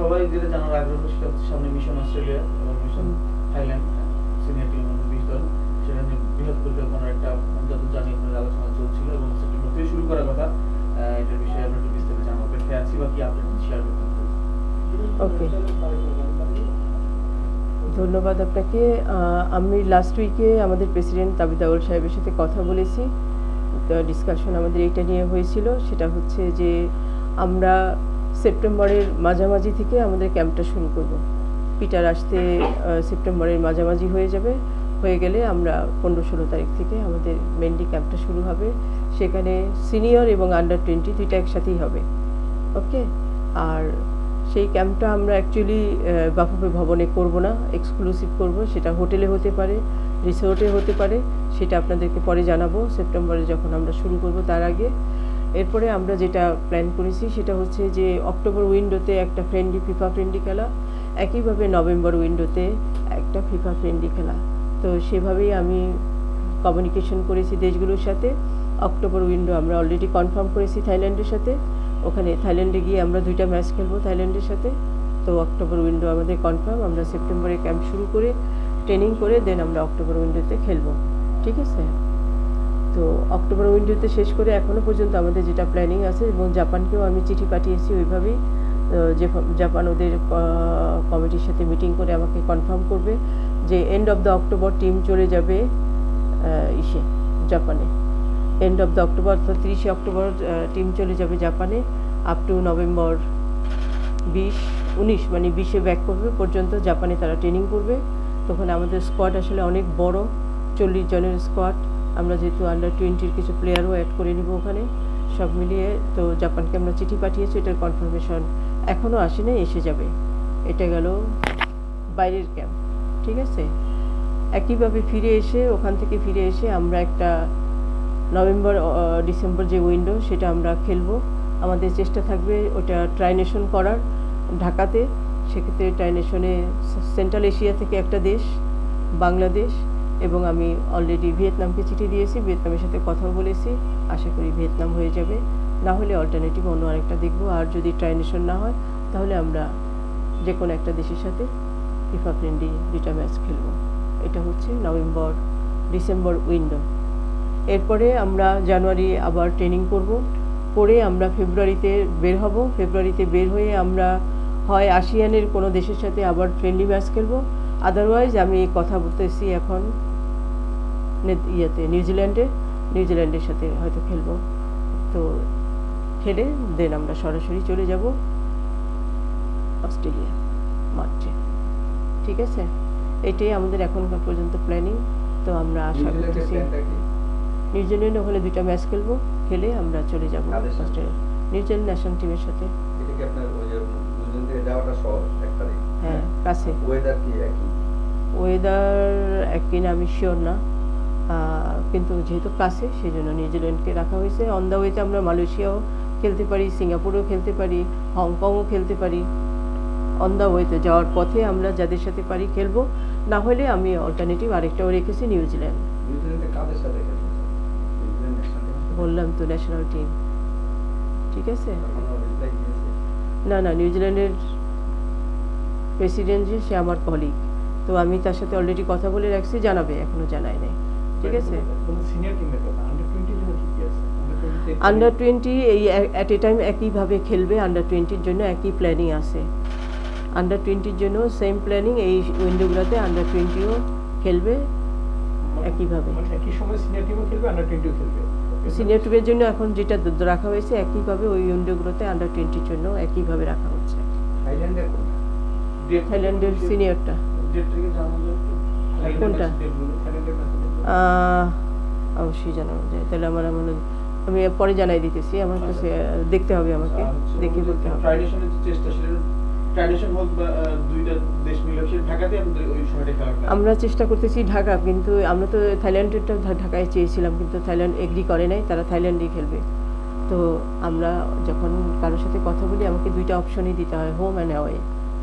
সবাই যেটা জানার আগ্রহ সেটা হচ্ছে সামনে মিশন অস্ট্রেলিয়া এবং মিশন থাইল্যান্ড সিনিয়র টিম এবং বিশ দল সেটা বৃহৎ পরিকল্পনার একটা যত জানি আপনার আলোচনা চলছিল এবং সেপ্টেম্বর থেকে শুরু করার কথা। এটার বিষয়ে আমরা একটু বিস্তারিত জানার অপেক্ষায় আছি। বা কি শেয়ার করতে? ওকে ধন্যবাদ আপনাকে। আমি লাস্ট উইকে আমাদের প্রেসিডেন্ট তাবিদাউল সাহেবের সাথে কথা বলেছি। ডিসকাশন আমাদের এটা নিয়ে হয়েছিল। সেটা হচ্ছে যে আমরা সেপ্টেম্বরের মাঝামাঝি থেকে আমাদের ক্যাম্পটা শুরু করব। পিটার আসতে সেপ্টেম্বরের মাঝামাঝি হয়ে যাবে। হয়ে গেলে আমরা পনেরো ষোলো তারিখ থেকে আমাদের মেনলি ক্যাম্পটা শুরু হবে। সেখানে সিনিয়র এবং আন্ডার টোয়েন্টি দুইটা একসাথেই হবে। ওকে আর সেই ক্যাম্পটা আমরা অ্যাকচুয়ালি বাফুফে ভবনে করব না এক্সক্লুসিভ করব। সেটা হোটেলে হতে পারে রিসোর্টে হতে পারে, সেটা আপনাদেরকে পরে জানাব। সেপ্টেম্বরে যখন আমরা শুরু করব তার আগে। এরপরে আমরা যেটা প্ল্যান করেছি সেটা হচ্ছে যে অক্টোবর উইন্ডোতে একটা ফ্রেন্ডলি ফিফা ফ্রেন্ডলি খেলা, একইভাবে নভেম্বর উইন্ডোতে একটা ফিফা ফ্রেন্ডলি খেলা। তো সেভাবেই আমি কমিউনিকেশন করেছি দেশগুলোর সাথে। অক্টোবর উইন্ডো আমরা অলরেডি কনফার্ম করেছি থাইল্যান্ডের সাথে। ওখানে থাইল্যান্ডে গিয়ে আমরা দুইটা ম্যাচ খেলব থাইল্যান্ডের সাথে। তো অক্টোবর উইন্ডো আমাদের কনফার্ম আমরা সেপ্টেম্বরে ক্যাম্প শুরু করে ট্রেনিং করে দেন আমরা অক্টোবর উইন্ডোতে খেলব। ঠিক আছে? তো অক্টোবর উইন্ডোতে শেষ করে এখনও পর্যন্ত আমাদের যেটা প্ল্যানিং আছে এবং জাপানকেও আমি চিঠি পাঠিয়েছি ওইভাবেই যে জাপান ওদের কমিটির সাথে মিটিং করে আমাকে কনফার্ম করবে যে end of the October team চলে যাবে ইসে, জাপানে। এন্ড অফ দ্য অক্টোবর অর্থাৎ তিরিশে অক্টোবর টিম চলে যাবে জাপানে আপ টু নভেম্বর বিশ, উনিশ মানে বিশে ব্যাক করবে পর্যন্ত জাপানে তারা ট্রেনিং করবে। তখন আমাদের স্কোয়াড আসলে অনেক বড়, চল্লিশ জনের স্কোয়াড আমরা যেহেতু আন্ডার টোয়েন্টির কিছু প্লেয়ারও অ্যাড করে নিব ওখানে, সব মিলিয়ে তো জাপানকে আমরা চিঠি পাঠিয়েছি, এটার কনফার্মেশন এখনও আসেনি, এসে যাবে। এটা গেল বাইরের ক্যাম্প ঠিক আছে? একইভাবে ফিরে এসে, ওখান থেকে ফিরে এসে আমরা একটা নভেম্বর ডিসেম্বর যে উইন্ডো সেটা আমরা খেলব। আমাদের চেষ্টা থাকবে ওটা ট্রাইনেশন করার ঢাকাতে। সেক্ষেত্রে ট্রাইনেশনে সেন্ট্রাল এশিয়া থেকে একটা দেশ, বাংলাদেশ এবং আমি অলরেডি ভিয়েতনামকে চিঠি দিয়েছি, ভিয়েতনামের সাথে কথাও বলেছি, আশা করি ভিয়েতনাম হয়ে যাবে। না হলে অল্টারনেটিভ অন্য আরেকটা দেখব, আর যদি ট্রাইনেশন না হয়, তাহলে আমরা যে কোনো একটা দেশের সাথে ফিফা ফ্রেন্ডলি দুইটা ম্যাচ খেলব। এটা হচ্ছে নভেম্বর ডিসেম্বর উইন্ডো এরপরে আমরা জানুয়ারি আবার ট্রেনিং করব। করে আমরা ফেব্রুয়ারিতে বের হব। ফেব্রুয়ারিতে বের হয়ে আমরা হয় আসিয়ানের কোনো দেশের সাথে আবার ফ্রেন্ডলি ম্যাচ খেলব। আদারওয়াইজ আমি কথা বলতেছি এখন ইয়েতে নিউজিল্যান্ডে নিউজিল্যান্ডের সাথে হয়তো খেলব। তো খেলে দেন আমরা সরাসরি চলে যাব অস্ট্রেলিয়া মার্চে ঠিক আছে? এটাই আমাদের এখনকার পর্যন্ত প্ল্যানিং তো আমরা আশা করতেছি নিউজিল্যান্ড ওখানে দুইটা ম্যাচ খেলব খেলে আমরা চলে যাব? অস্ট্রেলিয়া। নিউজিল্যান্ড ন্যাশনাল টিমের সাথে। হ্যাঁ কাছে। ওয়েদার কি একই? না আমি শিওর না। কিন্তু যেহেতু কাছে সেই জন্য নিউজিল্যান্ডকে রাখা হয়েছে। অন দ্য ওয়েতে আমরা মালয়েশিয়াও খেলতে পারি সিঙ্গাপুরেও খেলতে পারি হংকংও খেলতে পারি। অন দ্য ওয়েতে যাওয়ার পথে আমরা যাদের সাথে পারি খেলব। না হলে আমি অল্টারনেটিভ আরেকটাও রেখেছি নিউজিল্যান্ড? বললাম তো ন্যাশনাল টিম ঠিক আছে? দিয়েছে? না না নিউজিল্যান্ডের প্রেসিডেন্ট যে সে আমার কলিগ তো আমি তার সাথে অলরেডি কথা বলে রাখছি জানাবে এখনও জানাই নাই। ঠিক আছে? আন্ডার টোয়েন্টি এই অ্যাট এ টাইম একইভাবে খেলবে আন্ডার টোয়েন্টির জন্য একই প্ল্যানিং আছে। আন্ডার টোয়েন্টির জন্য সেম প্ল্যানিং এই উইন্ডোগুলোতে আন্ডার টোয়েন্টিও খেলবে একইভাবে। একই সময় সিনিয়র টিমও খেলবে আন্ডার টোয়েন্টিও খেলবে। সিনিয়র টিমের জন্য এখন যেটা রাখা হয়েছে একইভাবে ওই উইন্ডোগুলোতে আন্ডার টোয়েন্টির জন্য একইভাবে রাখা হচ্ছে। থাইল্যান্ডের সিনিয়রটা? কোনটা? অবশ্যই জানানো যায়। তাহলে আমার আমার আমি পরে জানাই দিতেছি। আমার কাছে দেখতে হবে আমাকে দেখে ওই বলতে হবে। যে। আমরা চেষ্টা করতেছি ঢাকা কিন্তু আমরা তো থাইল্যান্ডেরটা ঢাকায় চেয়েছিলাম কিন্তু থাইল্যান্ড এগ্রি করে নাই তারা থাইল্যান্ডেই খেলবে। তো আমরা যখন কারোর সাথে কথা বলি আমাকে দুইটা অপশনই দিতে হয় হোম অ্যান্ড অ্যাওয়ে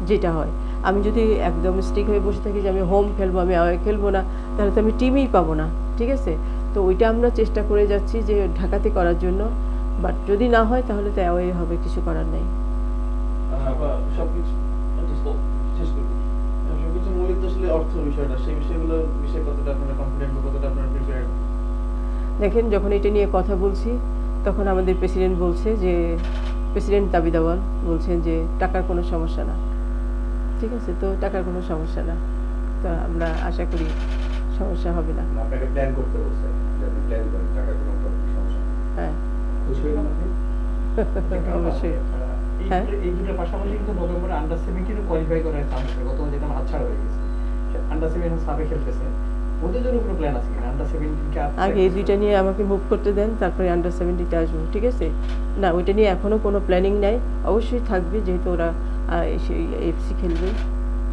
যেটা হয়। আমি যদি একদম স্টিক হয়ে বসে থাকি যে আমি হোম খেলব আমি অ্যাওয়ে খেলব না তাহলে তো আমি টিমই পাবো না ঠিক আছে? তো ওইটা আমরা চেষ্টা করে যাচ্ছি যে ঢাকাতে করার জন্য বাট যদি না হয় তাহলে তো অ্যাওয়ে হবে কিছু করার নেই। দেখেন যখন এটা নিয়ে কথা বলছি তখন আমাদের প্রেসিডেন্ট বলছে যে প্রেসিডেন্ট দাবি দাওয়াল বলছেন যে টাকার কোনো সমস্যা না। ঠিক আছে? তো টাকার কোনো সমস্যা না। তো আমরা আশা করি সমস্যা হবে না। আপনাকে প্ল্যান করতে বলছে যে প্ল্যান করেন টাকার কোনো সমস্যা হ্যাঁ। খুশি হলেন আপনি? অবশ্যই। হ্যাঁ। এই দুটোর পাশাপাশি কিন্তু নভেম্বরে আন্ডার সেভেন্টিনও কোয়ালিফাই করার চান্স আছে। গতবার যেটা হাতছাড়া হয়ে গেছে। আন্ডার সেভেন্টিন সাবে খেলতেছে। ওদের জন্য কোনো প্ল্যান আছে কিনা? আন্ডার সেভেন্টিনকে আগে এই দুইটা নিয়ে আমাকে মুভ করতে দেন তারপরে আন্ডার সেভেন্টিতে আসব ঠিক আছে? না ওইটা নিয়ে এখনও কোনো প্ল্যানিং নাই। অবশ্যই থাকবে যেহেতু ওরা সেই এফসি খেলবে।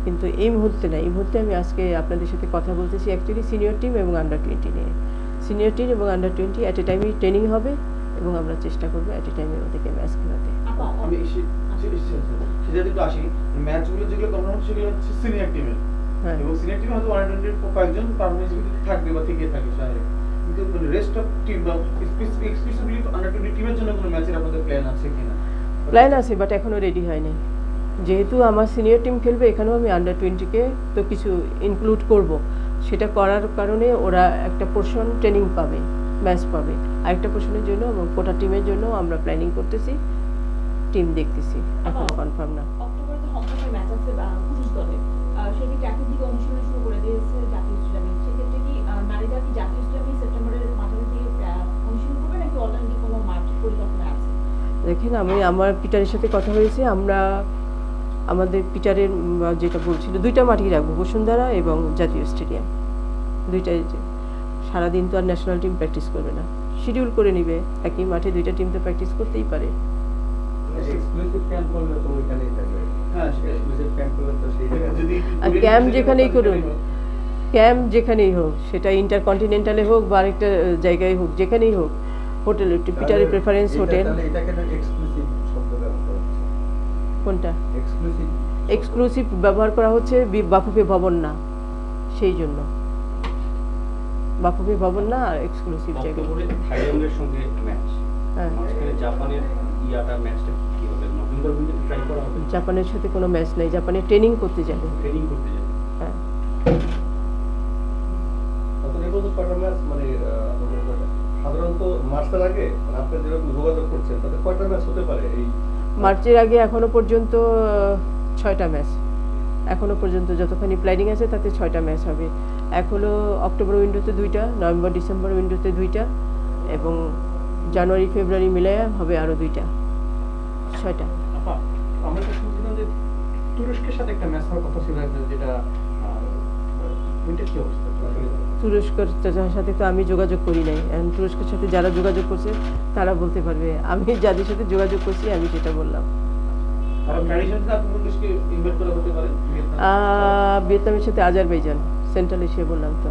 কিন্তু এই মুহূর্তে না এই মুহূর্তে আমি আজকে আপনাদের সাথে কথা বলতেছি অ্যাকচুয়ালি সিনিয়র টিম এবং আন্ডার টোয়েন্টি নিয়ে। সিনিয়র টিম এবং আন্ডার টোয়েন্টি অ্যাট এ টাইমই ট্রেনিং হবে এবং আমরা চেষ্টা করব অ্যাট এ টাইমে ওদেরকে ম্যাচ খেলাতে আপা আমি সে- সে- সে- সেটাতে একটু আসি ম্যাচগুলো যেগুলো করানো হচ্ছে সেগুলো হচ্ছে সিনিয়র টিমের হ্যাঁ। এবং সিনিয়র টিমে হয়তো ওয়ান টোয়েন্টির কয়েকজন পারফরমেন্স থাকবে বা থেকে থাকে স্বাভাবিক কিন্তু রেস্ট অফ টিম বা স্পেসিফিকলি আন্ডার টোয়েন্টি টিমের জন্য কোনো ম্যাচের আপনাদের প্ল্যান আছে কিনা? প্ল্যান আছে বাট এখনও রেডি হয়নি। যেহেতু আমার সিনিয়র টিম খেলবে এখানেও আমি আন্ডার টোয়েন্টিকে তো কিছু ইনক্লুড করব। সেটা করার কারণে ওরা একটা পোর্শন ট্রেনিং পাবে ম্যাচ পাবে। আরেকটা পোর্শনের জন্য এবং কোটা টিমের জন্য আমরা প্ল্যানিং করতেছি টিম দেখতেছি। এখন কনফার্ম না। দেখেন আমি আমার পিটারের সাথে কথা হয়েছে আমরা আমাদের পিটারের যেটা বলছিল দুইটা মাঠই রাখব বসুন্ধরা এবং জাতীয় স্টেডিয়াম। দুইটাই যে সারাদিন তো আর ন্যাশনাল টিম প্র্যাকটিস করবে না। শিডিউল করে নিবে একই মাঠে দুইটা টিম তো প্র্যাকটিস করতেই পারে। ক্যাম্প করলে তো ওইখানেই থাকবে। হ্যাঁ, যদি আর ক্যাম্প যেখানেই করুন ক্যাম্প যেখানেই হোক সেটা ইন্টারকন্টিনেন্টালে হোক বা আরেকটা জায়গায় হোক যেখানেই হোক হোটেল পিটারের প্রেফারেন্স হোটেল তাহলে এটা কেন এক্সক্লুসিভ শব্দ ব্যবহার করা হচ্ছে কোনটা এক্সক্লুসিভ এক্সক্লুসিভ ব্যবহার করা হচ্ছে বাফুফে ভবন না সেই জন্য। বাফুফে ভবন না আর এক্সক্লুসিভ জায়গা থাইল্যান্ডের সঙ্গে ম্যাচ হ্যাঁ। জাপানের ইয়াটা ম্যাচটা কি হবে? নভেম্বর পর্যন্ত ট্রাই করা হবে? জাপানের সাথে কোনো ম্যাচ নেই জাপানে ট্রেনিং করতে যাবে। ট্রেনিং করতে যাবে। হ্যাঁ। ম্যাচ মানে? সাধারণত মার্চের আগে মানে আপনি যেরকম যোগাযোগ করছেন তাতে কয়টা ম্যাচ হতে পারে এই মার্চের আগে এখনও পর্যন্ত ছয়টা ম্যাচ। এখনও পর্যন্ত যতখানি প্ল্যানিং আছে, তাতে ছয়টা ম্যাচ হবে। হলো অক্টোবর উইন্ডোতে দুইটা, নভেম্বর, ডিসেম্বর উইন্ডোতে দুইটা, এবং জানুয়ারি, ফেব্রুয়ারি মিলিয়ে হবে আরও দুইটা। ছয়টা। তুরস্কের সাথে একটা ম্যাচ হওয়ার কথা ছিল যেটা তুরস্কের সাথে তো আমি যোগাযোগ করি নাই। এখন তুরস্কের সাথে যারা যোগাযোগ করছে তারা বলতে পারবে আমি যাদের সাথে যোগাযোগ করছি আমি সেটা বললাম। ভিয়েতনামের সাথে আজারবাইজান সেন্ট্রাল এশিয়া বললাম তো।